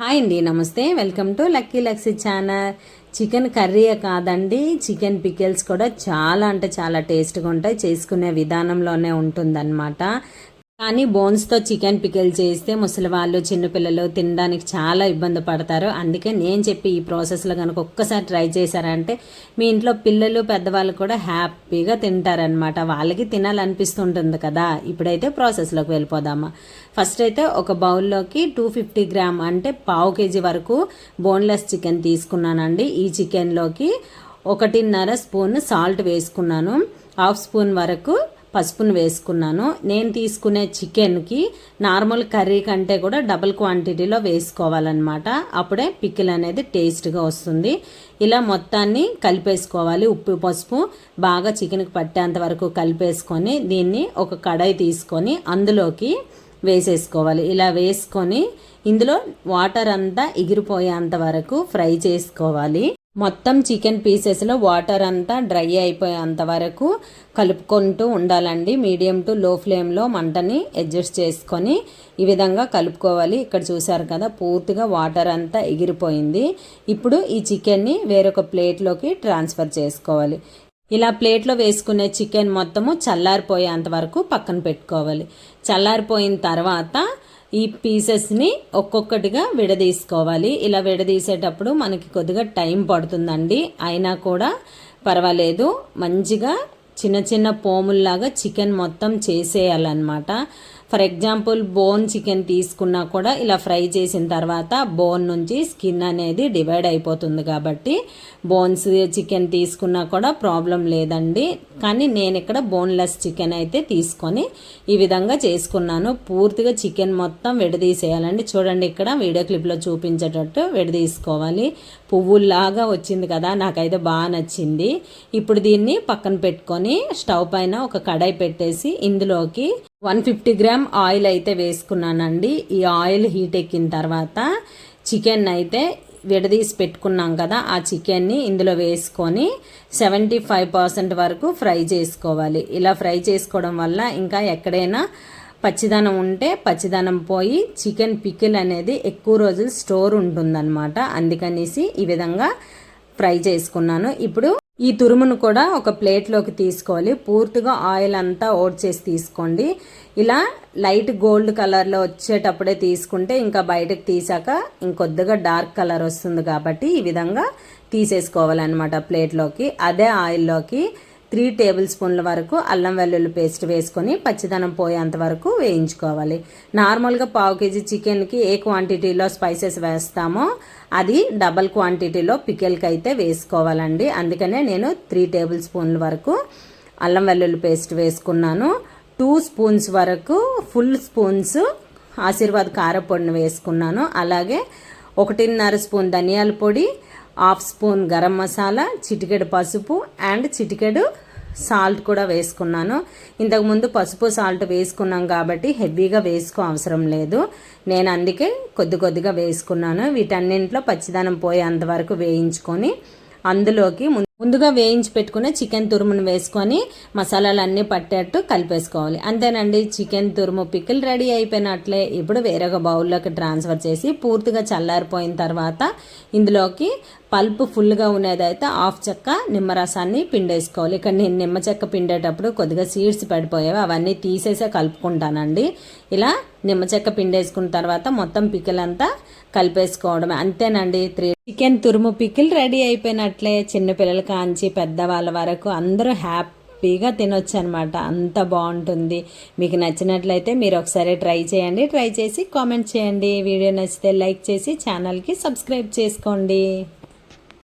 Hi అండి నమస్తే. Welcome to Lucky Luxy channel. Chicken curry కాదండి చికెన్ పికిల్స్ కూడా చాలా అంటే చాలా టేస్ట్గా ఉంటాయి చేసుకునే విధానంలోనే ఉంటుందన్నమాట. కానీ బోన్స్తో చికెన్ పికిల్ చేస్తే ముసలి వాళ్ళు చిన్నపిల్లలు తినడానికి చాలా ఇబ్బంది పడతారు. అందుకే నేను చెప్పి ఈ ప్రాసెస్లో కనుక ఒక్కసారి ట్రై చేశారంటే మీ ఇంట్లో పిల్లలు పెద్దవాళ్ళు కూడా హ్యాపీగా తింటారనమాట వాళ్ళకి తినాలనిపిస్తుంటుంది కదా. ఇప్పుడైతే ప్రాసెస్లోకి వెళ్ళిపోదామా. ఫస్ట్ అయితే ఒక బౌల్లోకి టూ ఫిఫ్టీ గ్రామ్ అంటే పావు కేజీ వరకు బోన్లెస్ చికెన్ తీసుకున్నానండి. ఈ చికెన్లోకి ఒకటిన్నర స్పూన్ సాల్ట్ వేసుకున్నాను. హాఫ్ స్పూన్ వరకు పసుపును వేసుకున్నాను. నేను తీసుకునే చికెన్కి నార్మల్ కర్రీ కంటే కూడా డబుల్ క్వాంటిటీలో వేసుకోవాలన్నమాట. అప్పుడే పికిల్ అనేది టేస్ట్గా వస్తుంది. ఇలా మొత్తాన్ని కలిపేసుకోవాలి. ఉప్పు పసుపు బాగా చికెన్కి పట్టేంత వరకు కలిపేసుకొని దీన్ని ఒక కడాయి తీసుకొని అందులోకి వేసేసుకోవాలి. ఇలా వేసుకొని ఇందులో వాటర్ అంతా ఎగిరిపోయేంత వరకు ఫ్రై చేసుకోవాలి. మొత్తం చికెన్ పీసెస్లో వాటర్ అంతా డ్రై అయిపోయేంత వరకు కలుపుకుంటూ ఉండాలండి. మీడియం టు లో ఫ్లేమ్లో మంటని అడ్జస్ట్ చేసుకొని ఈ విధంగా కలుపుకోవాలి. ఇక్కడ చూసారు కదా పూర్తిగా వాటర్ అంతా ఎగిరిపోయింది. ఇప్పుడు ఈ చికెన్ని వేరొక ప్లేట్లోకి ట్రాన్స్ఫర్ చేసుకోవాలి. ఇలా ప్లేట్లో వేసుకునే చికెన్ మొత్తము చల్లారిపోయేంత వరకు పక్కన పెట్టుకోవాలి. చల్లారిపోయిన తర్వాత ఈ పీసెస్ని ఒక్కొక్కటిగా విడదీసుకోవాలి. ఇలా విడదీసేటప్పుడు మనకి కొద్దిగా టైం పడుతుందండి. అయినా కూడా పర్వాలేదు. మంచిగా చిన్న చిన్న పోముల్లాగా చికెన్ మొత్తం చేసేయాలన్నమాట. ఫర్ ఎగ్జాంపుల్ బోన్ చికెన్ తీసుకున్నా కూడా ఇలా ఫ్రై చేసిన తర్వాత బోన్ నుంచి స్కిన్ అనేది డివైడ్ అయిపోతుంది కాబట్టి బోన్స్ చికెన్ తీసుకున్నా కూడా ప్రాబ్లం లేదండి. కానీ నేను ఇక్కడ బోన్లెస్ చికెన్ అయితే తీసుకొని ఈ విధంగా చేసుకున్నాను. పూర్తిగా చికెన్ మొత్తం విడదీసేయాలండి. చూడండి ఇక్కడ వీడియో క్లిప్లో చూపించేటట్టు విడదీసుకోవాలి. పువ్వుల్లాగా వచ్చింది కదా నాకైతే బాగా నచ్చింది. ఇప్పుడు దీన్ని పక్కన పెట్టుకొని స్టవ్ పైన ఒక కడాయి పెట్టేసి ఇందులోకి వన్ ఫిఫ్టీ గ్రామ్ ఆయిల్ అయితే వేసుకున్నానండి. ఈ ఆయిల్ హీట్ ఎక్కిన తర్వాత చికెన్ అయితే విడదీసి పెట్టుకున్నాం కదా ఆ చికెన్ని ఇందులో వేసుకొని సెవెంటీ ఫైవ్ పర్సెంట్ వరకు ఫ్రై చేసుకోవాలి. ఇలా ఫ్రై చేసుకోవడం వల్ల ఇంకా ఎక్కడైనా పచ్చిదనం ఉంటే పచ్చిదనం పోయి చికెన్ పికిల్ అనేది ఎక్కువ రోజులు స్టోర్ ఉంటుందన్నమాట. అందుకనేసి ఈ విధంగా ఫ్రై చేసుకున్నాను. ఇప్పుడు ఈ తురుమును కూడా ఒక ప్లేట్లోకి తీసుకోవాలి. పూర్తిగా ఆయిల్ అంతా ఓట్ చేసి తీసుకోండి. ఇలా లైట్ గోల్డ్ కలర్లో వచ్చేటప్పుడే తీసుకుంటే ఇంకా బయటకు తీసాక ఇంకొద్దిగా డార్క్ కలర్ వస్తుంది కాబట్టి ఈ విధంగా తీసేసుకోవాలన్నమాట ప్లేట్లోకి. అదే ఆయిల్లోకి త్రీ టేబుల్ స్పూన్ల వరకు అల్లం వెల్లుల్లి పేస్ట్ వేసుకొని పచ్చిదనం పోయేంత వరకు వేయించుకోవాలి. నార్మల్గా పావు కేజీ చికెన్కి ఏ క్వాంటిటీలో స్పైసెస్ వేస్తామో అది డబల్ క్వాంటిటీలో పికెల్కి అయితే వేసుకోవాలండి. అందుకనే నేను త్రీ టేబుల్ స్పూన్ల వరకు అల్లం వెల్లుల్లి పేస్ట్ వేసుకున్నాను. టూ స్పూన్స్ వరకు ఫుల్ స్పూన్స్ ఆశీర్వాద్ కారపొడిని వేసుకున్నాను. అలాగే ఒకటిన్నర స్పూన్ ధనియాల పొడి హాఫ్ స్పూన్ గరం మసాలా చిటికెడు పసుపు అండ్ చిటికెడు సాల్ట్ కూడా వేసుకున్నాను. ఇంతకుముందు పసుపు సాల్ట్ వేసుకున్నాం కాబట్టి హెవీగా వేసుకో అవసరం లేదు. నేను అందుకే కొద్ది కొద్దిగా వేసుకున్నాను. వీటన్నింటిలో పచ్చిదనం పోయేంత వరకు వేయించుకొని అందులోకి ముందుగా వేయించి పెట్టుకున్న చికెన్ తురుమును వేసుకొని మసాలాలు అన్నీ పట్టేట్టు కలిపేసుకోవాలి. అంతేనండి చికెన్ తురుము పికిల్ రెడీ అయిపోయినట్లే. ఇప్పుడు వేరొక బౌల్లోకి ట్రాన్స్ఫర్ చేసి పూర్తిగా చల్లారిపోయిన తర్వాత ఇందులోకి పల్పు ఫుల్గా ఉన్నదైతే హాఫ్ చెక్క నిమ్మరసాన్ని పిండేసుకోవాలి. ఇక్కడ నేను నిమ్మ చెక్క పిండేటప్పుడు కొద్దిగా సీడ్స్ పడిపోయేవి అవన్నీ తీసేసే కలుపుకుంటానండి. ఇలా నిమ్మ చెక్క పిండేసుకున్న తర్వాత మొత్తం పికిల్ అంతా కలిపేసుకోవడమే. అంతేనండి త్రీ చికెన్ తురుము పికిల్ రెడీ అయిపోయినట్లే. చిన్నపిల్లల కాంచి పెద్దవాళ్ళ వరకు అందరూ హ్యాపీగా తినొచ్చు అనమాట అంత బాగుంటుంది. మీకు నచ్చినట్లయితే మీరు ఒకసారి ట్రై చేయండి. ట్రై చేసి కామెంట్ చేయండి. వీడియో నచ్చితే లైక్ చేసి ఛానల్కి సబ్స్క్రైబ్ చేసుకోండి.